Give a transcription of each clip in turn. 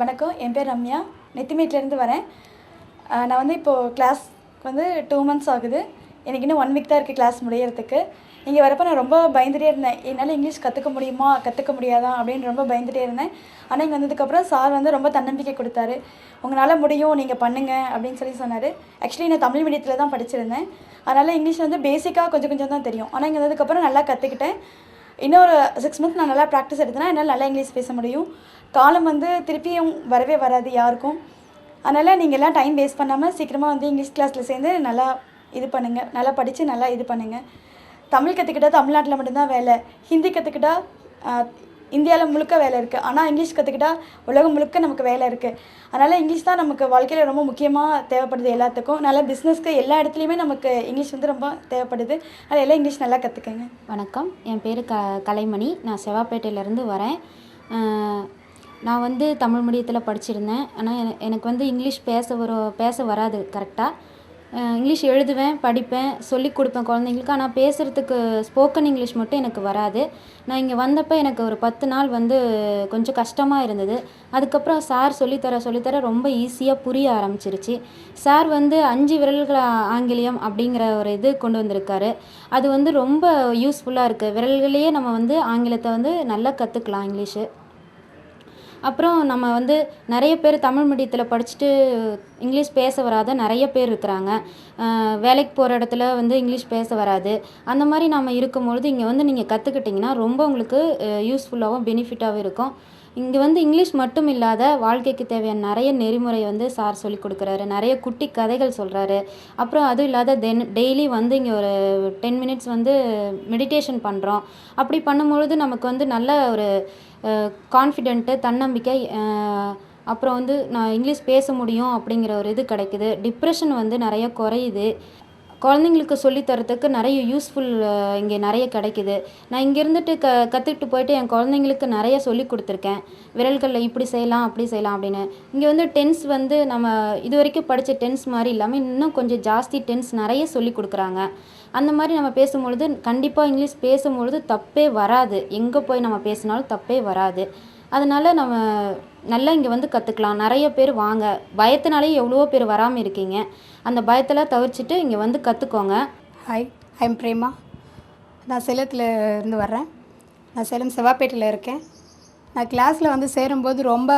வணக்கம் என் பேர் ரம்யா. நெத்திமேட்லேருந்து வரேன். நான் வந்து இப்போது கிளாஸ் வந்து டூ மந்த்ஸ் ஆகுது. எனக்கு இன்னும் ஒன் வீக் தான் இருக்குது கிளாஸ் முடியறதுக்கு. இங்கே வரப்போ நான் ரொம்ப பயந்துட்டே இருந்தேன். என்னால் இங்கிலீஷ் கற்றுக்க முடியுமா? கற்றுக்க முடியாதா? அப்படின்னு ரொம்ப பயந்துட்டே இருந்தேன். ஆனால் இங்கே வந்ததுக்கப்புறம் சார் வந்து ரொம்ப தன்னம்பிக்கை கொடுத்தாரு. உங்களால் முடியும் நீங்கள் பண்ணுங்க அப்படின்னு சொல்லி சொன்னார். ஆக்சுவலி நான் தமிழ் மீடியத்தில் தான் படிச்சிருந்தேன். அதனால் இங்கிலீஷ் வந்து பேசிக்காக கொஞ்சம் கொஞ்சம் தான் தெரியும். ஆனால் இங்கே வந்ததுக்கப்புறம் நல்லா கற்றுக்கிட்டேன் இன்னொரு சிக்ஸ் மந்த்ஸ் நான் நல்லா ப்ராக்டிஸ் எடுத்தேன்னா என்னால் நல்லா இங்கிலீஷ் பேச முடியும். காலம் வந்து திருப்பியும் வரவே வராது யாருக்கும். அதனால் நீங்கள் எல்லாம் டைம் வேஸ்ட் பண்ணாமல் சீக்கிரமாக வந்து இங்கிலீஷ் கிளாஸில் சேர்ந்து நல்லா இது பண்ணுங்கள் நல்லா படித்து நல்லா இது பண்ணுங்கள் தமிழ் கற்றுக்கிட்டால் தமிழ்நாட்டில் மட்டும்தான் வேலை. ஹிந்தி கற்றுக்கிட்டா இந்தியாவில் முழுக்க வேலை இருக்குது ஆனால் இங்கிலீஷ் கற்றுக்கிட்டா உலகம் முழுக்க நமக்கு வேலை இருக்குது அதனால் இங்கிலீஷ் தான் நமக்கு வாழ்க்கையில் ரொம்ப முக்கியமாக தேவைப்படுது எல்லாத்துக்கும். நல்லா பிஸ்னஸ்க்கு எல்லா இடத்துலையுமே நமக்கு இங்கிலீஷ் வந்து ரொம்ப தேவைப்படுது. அதனால் எல்லாம் இங்கிலீஷ் நல்லா கற்றுக்கங்க வணக்கம். என் பேர் க கலைமணி. நான் செவ்வாப்பேட்டையிலேருந்து வரேன். நான் வந்து தமிழ் மீடியத்தில் படிச்சிருந்தேன். ஆனால் எனக்கு வந்து இங்கிலீஷ் பேச வரும் பேச வராது கரெக்டாக இங்கிலீஷ் எழுதுவேன் படிப்பேன் சொல்லிக் கொடுப்பேன் குழந்தைங்களுக்கு. ஆனால் பேசுகிறதுக்கு ஸ்போக்கன் இங்கிலீஷ் மட்டும் எனக்கு வராது. நான் இங்கே வந்தப்போ எனக்கு ஒரு பத்து நாள் வந்து கொஞ்சம் கஷ்டமாக இருந்தது. அதுக்கப்புறம் சார் சொல்லித்தர சொல்லித்தர ரொம்ப ஈஸியாக புரிய ஆரம்பிச்சிருச்சு. சார் வந்து அஞ்சு விரல்கள் ஆங்கிலியம் அப்படிங்கிற ஒரு இது கொண்டு வந்திருக்காரு. அது வந்து ரொம்ப யூஸ்ஃபுல்லாக இருக்குது விரல்களையே நம்ம வந்து ஆங்கிலத்தை வந்து நல்லா கற்றுக்கலாம் இங்கிலீஷு. அப்புறம் நம்ம வந்து நிறைய பேர் தமிழ் மீடியத்தில் படிச்சுட்டு இங்கிலீஷ் பேச வராத நிறைய பேர் இருக்கிறாங்க. வேலைக்கு போகிற இடத்துல வந்து இங்கிலீஷ் பேச வராது. அந்த மாதிரி நம்ம இருக்கும்பொழுது இங்கே வந்து நீங்கள் கற்றுக்கிட்டிங்கன்னா ரொம்ப உங்களுக்கு யூஸ்ஃபுல்லாகவும் பெனிஃபிட்டாகவும் இருக்கும். இங்கே வந்து இங்கிலீஷ் மட்டும் இல்லாத வாழ்க்கைக்கு தேவையான நிறைய நெறிமுறை வந்து சார் சொல்லி கொடுக்குறாரு. நிறைய குட்டி கதைகள் சொல்கிறாரு அப்புறம் அதுவும் இல்லாத தென் டெய்லி வந்து இங்கே ஒரு டென் மினிட்ஸ் வந்து மெடிடேஷன் பண்ணுறோம் அப்படி பண்ணும்பொழுது நமக்கு வந்து நல்ல ஒரு கான்ஃபிடென்ட்டு தன்னம்பிக்கை அப்புறம் வந்து நான் இங்கிலீஷ் பேச முடியும் அப்படிங்கிற ஒரு இது கிடைக்குது. டிப்ரெஷன் வந்து நிறைய குறையுது. குழந்தைங்களுக்கு சொல்லித்தரத்துக்கு நிறைய யூஸ்ஃபுல் இங்கே நிறைய கிடைக்குது. நான் இங்கே இருந்துட்டு க கற்றுக்கிட்டு போயிட்டு என் குழந்தைங்களுக்கு நிறைய சொல்லி கொடுத்துருக்கேன். விரல்களில் இப்படி செய்யலாம் அப்படி செய்யலாம் அப்படின்னு. இங்கே வந்து டென்ஸ் வந்து நம்ம இது வரைக்கும் படித்த டென்ஸ் மாதிரி இல்லாமல் இன்னும் கொஞ்சம் ஜாஸ்தி டென்ஸ் நிறைய சொல்லி கொடுக்குறாங்க. அந்த மாதிரி நம்ம பேசும்பொழுது கண்டிப்பாக இங்கிலீஷ் பேசும்பொழுது தப்பே வராது. எங்கே போய் நம்ம பேசினாலும் தப்பே வராது. அதனால் நம்ம நல்லா இங்கே வந்து கற்றுக்கலாம் நிறைய பேர் வாங்க. பயத்தினாலே எவ்வளவோ பேர் வராமல் இருக்கீங்க. அந்த பயத்தெல்லாம் தவிர்த்துட்டு இங்கே வந்து கற்றுக்கோங்க ஹாய் ஐம் பிரேமா நான் சேலத்தில் இருந்து வர்றேன். நான் சேலம் செவ்வாப்பேட்டையில் இருக்கேன். நான் கிளாஸில் வந்து சேரும்போது ரொம்ப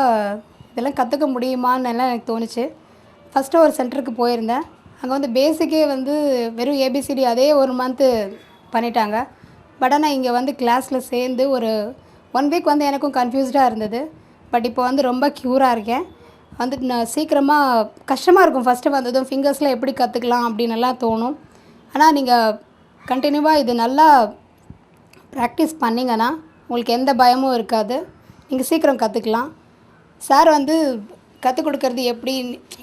இதெல்லாம் கற்றுக்க முடியுமான்னு எல்லாம் எனக்கு தோணுச்சு. ஃபஸ்ட்டு ஒரு சென்டருக்கு போயிருந்தேன். அங்கே வந்து பேசிக்கே வந்து வெறும் ஏபிசிடி அதே ஒரு மந்த்து பண்ணிட்டாங்க. பட் ஆனால் இங்கே வந்து கிளாஸில் சேர்ந்து ஒரு ஒன் வீக் வந்து எனக்கும் கன்ஃபியூஸ்டாக இருந்தது. பட் இப்போ வந்து ரொம்ப க்யூராக இருக்கேன். வந்துட்டு நான் சீக்கிரமாக கஷ்டமாக இருக்கும். ஃபஸ்ட்டு வந்ததும் ஃபிங்கர்ஸில் எப்படி கற்றுக்கலாம் அப்படின்னு எல்லாம் தோணும். ஆனால் நீங்கள் கண்டினியூவாக இது நல்லா ப்ராக்டிஸ் பண்ணிங்கன்னா உங்களுக்கு எந்த பயமும் இருக்காது. நீங்கள் சீக்கிரம் கற்றுக்கலாம் சார் வந்து கற்றுக் கொடுக்கறது எப்படி?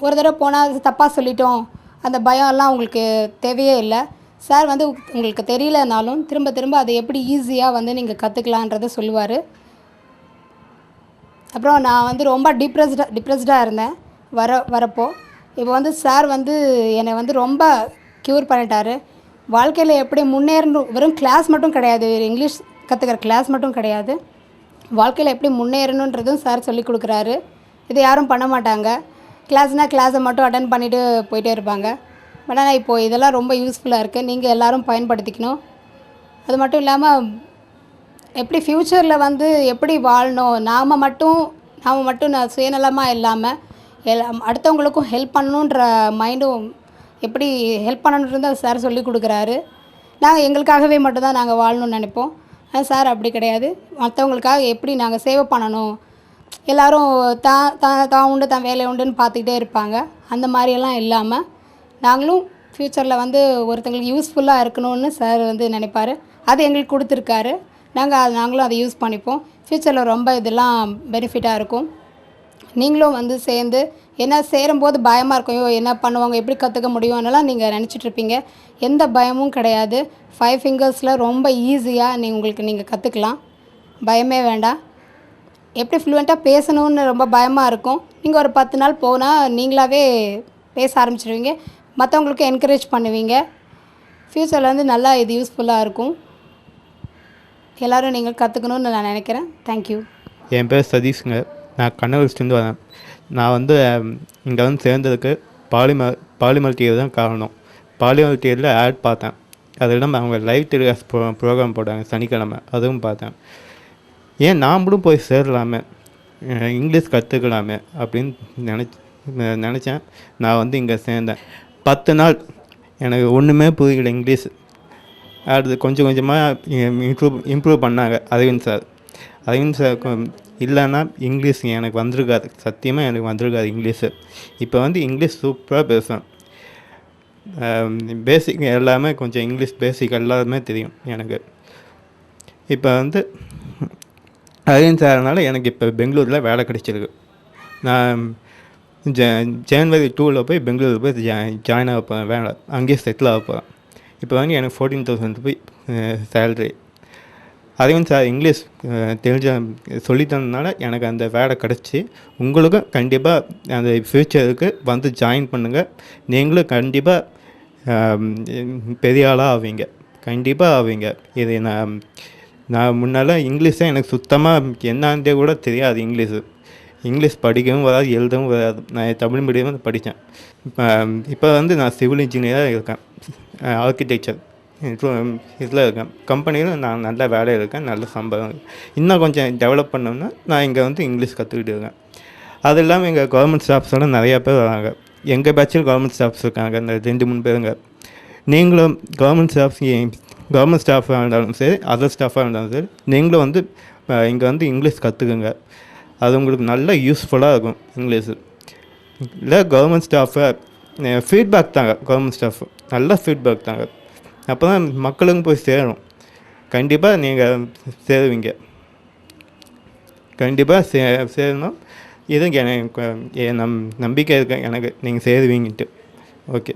ஒரு தடவை போனால் தப்பாக சொல்லிட்டோம். அந்த பயம்லாம் உங்களுக்கு தேவையே இல்லை. சார் வந்து உங்களுக்கு தெரியலனாலும் திரும்ப திரும்ப அதை எப்படி ஈஸியாக வந்து நீங்கள் கற்றுக்கலான்றதை சொல்லுவார். அப்புறம் நான் வந்து ரொம்ப டிப்ரெஸ்டாக டிப்ரெஸ்டாக இருந்தேன். வர வரப்போ. இப்போ வந்து சார் வந்து என்னை வந்து ரொம்ப க்யூர் பண்ணிட்டாரு. வாழ்க்கையில் எப்படி முன்னேறணும் வெறும் கிளாஸ் மட்டும் கிடையாது. இங்கிலீஷ் கற்றுக்கிற கிளாஸ் மட்டும் கிடையாது. வாழ்க்கையில் எப்படி முன்னேறணுன்றதும் சார் சொல்லி கொடுக்குறாரு. இது யாரும் பண்ண மாட்டாங்க. கிளாஸ்னால் கிளாஸை மட்டும் அட்டன் பண்ணிவிட்டு போயிட்டே இருப்பாங்க. ஆனால் இப்போது இதெல்லாம் ரொம்ப யூஸ்ஃபுல்லாக இருக்குது நீங்கள் எல்லோரும் பயன்படுத்திக்கணும். அது மட்டும் இல்லாமல் எப்படி ஃப்யூச்சரில் வந்து எப்படி வாழணும்? நாம் மட்டும் நாம் மட்டும் நான் சுயநலமாக இல்லாமல் எல்லாம் அடுத்தவங்களுக்கும் ஹெல்ப் பண்ணணுன்ற மைண்டும் எப்படி ஹெல்ப் பண்ணணுன்றது சார் சொல்லி கொடுக்குறாரு. நாங்கள் எங்களுக்காகவே மட்டும்தான் நாங்கள் வாழணும்னு நினைப்போம். சார் அப்படி கிடையாது. மற்றவங்களுக்காக எப்படி நாங்கள் சேவை பண்ணணும்? எல்லோரும் தான் தான் தான் உண்டு தான் வேலை உண்டுன்னு பார்த்துக்கிட்டே இருப்பாங்க. அந்த மாதிரியெல்லாம் இல்லாமல் நாங்களும் ஃப்யூச்சரில் வந்து ஒருத்தங்களுக்கு யூஸ்ஃபுல்லாக இருக்கணும்னு சார் வந்து நினைப்பாரு. அது எங்களுக்கு கொடுத்துருக்காரு. நாங்கள் நாங்களும் அதை யூஸ் பண்ணிப்போம். ஃப்யூச்சரில் ரொம்ப இதெல்லாம் பெனிஃபிட்டாக இருக்கும். நீங்களும் வந்து சேர்ந்து ஏன்னா சேரும்போது பயமாக இருக்கும். ஐயோ என்ன பண்ணுவாங்க? எப்படி கற்றுக்க முடியும்னெல்லாம் நீங்கள் நினச்சிட்ருப்பீங்க எந்த பயமும் கிடையாது. ஃபைவ் ஃபிங்கர்ஸில் ரொம்ப ஈஸியாக நீ உங்களுக்கு நீங்கள் கற்றுக்கலாம் பயமே வேண்டாம். எப்படி ஃப்ளூவெண்ட்டாக பேசணும்னு ரொம்ப பயமாக இருக்கும். நீங்கள் ஒரு பத்து நாள் போனால் நீங்களாவே பேச ஆரம்பிச்சிடுவீங்க மற்றவங்களுக்கு என்கரேஜ் பண்ணுவீங்க. ஃப்யூச்சரில் வந்து நல்லா இது யூஸ்ஃபுல்லாக இருக்கும். எல்லோரும் நீங்கள் கற்றுக்கணும்னு நான் நினைக்கிறேன். தேங்க்யூ என் பேர் சதீஷ்ங்க. நான் கண்ணூர்ஸ்லேருந்து வரேன். நான் வந்து இங்கே வந்து சேர்ந்ததுக்கு பாலிமர் பாலிமர் டிவி தான் காரணம். பாலிமர் டிவியில் ஆட் பார்த்தேன். அது இல்லாமல் அவங்க லைவ் டெலிகாஸ்ட் ப்ரோ ப்ரோக்ராம் போட்டாங்க சனிக்கிழமை. அதுவும் பார்த்தேன். ஏன் நாமளும் போய் சேரலாமே? இங்கிலீஷ் கற்றுக்கலாமே அப்படின்னு நினச்சி நினச்சேன். நான் வந்து இங்கே சேர்ந்தேன். பத்து நாள். எனக்கு ஒன்றுமே புரியல இங்கிலீஷ். அடுத்து கொஞ்சம் கொஞ்சமாக இம்ப்ரூவ் இம்ப்ரூவ் பண்ணாங்க. அரவிந்த் சார். அரவிந்த் சார் இல்லைன்னா இங்கிலீஷ் எனக்கு வந்திருக்காது. சத்தியமாக எனக்கு வந்திருக்காது இங்கிலீஷு. இப்போ வந்து இங்கிலீஷ் சூப்பராக பேசுவேன் பேசிக் எல்லாமே கொஞ்சம் இங்கிலீஷ் பேசிக் எல்லாருமே தெரியும் எனக்கு. இப்போ வந்து அரவிந்த் சார்னால எனக்கு இப்போ பெங்களூரில் வேலை கிடைச்சிருக்கு. நான் ஜ ஜனவரி டூவில் போய் பெங்களூரில் போய் ஜா ஜாயின் ஆக போகிறேன் வேலை அங்கேயே செட்டில் ஆக போகிறேன் இப்போ வந்து எனக்கு ஃபோர்டீன் தௌசண்ட் போய் சேல்ரி அரவிந்த் சார் இங்கிலீஷ் தெரிஞ்ச சொல்லித் தந்ததுனால எனக்கு அந்த வேலை கிடச்சி. உங்களுக்கும் கண்டிப்பாக அந்த ஃப்யூச்சருக்கு வந்து ஜாயின் பண்ணுங்கள் நீங்களும் கண்டிப்பாக பெரிய ஆளாக ஆவீங்க. கண்டிப்பாக ஆவீங்க. இது நான் நான் முன்னால் இங்கிலீஷே எனக்கு சுத்தமாக என்னன்றே கூட தெரியாது இங்கிலீஷு. இங்கிலீஷ் படிக்கவும் வராது எழுதவும் வராது. நான் தமிழ் மீடியம் படித்தேன். இப்போ வந்து நான் சிவில் இன்ஜினியராக இருக்கேன். ஆர்கிடெக்சர் இதில் இருக்கேன். கம்பெனியில் நான் நல்ல வேலையில் இருக்கேன். நல்ல சம்பளம். இன்னும் கொஞ்சம் டெவலப் பண்ணோம்னா நான் இங்கே வந்து இங்கிலீஷ் கற்றுக்கிட்டு இருக்கேன். அது இல்லாமல் எங்கள் கவர்மெண்ட் ஸ்டாஃப்ஸோட நிறையா பேர் வராங்க. எங்கள் பேட்சில் கவர்மெண்ட் ஸ்டாஃப்ஸ் இருக்காங்க. இந்த ரெண்டு மூணு பேருங்க. நீங்களும் கவர்மெண்ட் ஸ்டாஃப்ஸ் கவர்மெண்ட் ஸ்டாஃபாக இருந்தாலும் சரி அதர் ஸ்டாஃபாக இருந்தாலும் சரி நீங்களும் வந்து இங்கே வந்து இங்கிலீஷ் கற்றுக்குங்க அது உங்களுக்கு நல்ல யூஸ்ஃபுல்லாக இருக்கும் இங்கிலீஷு இல்லை கவர்மெண்ட் ஸ்டாஃபை ஃபீட்பேக் தாங்க கவர்மெண்ட் ஸ்டாஃப் நல்ல ஃபீட்பேக் தாங்க. அப்போ தான் மக்களுக்கும் போய் சேரும் கண்டிப்பாக நீங்கள் சேருவீங்க. கண்டிப்பாக சே சேரணும். இது எனக்கு என் நம் நம்பிக்கை இருக்கு எனக்கு. நீங்கள் சேருவீங்கன்ட்டு. ஓகே.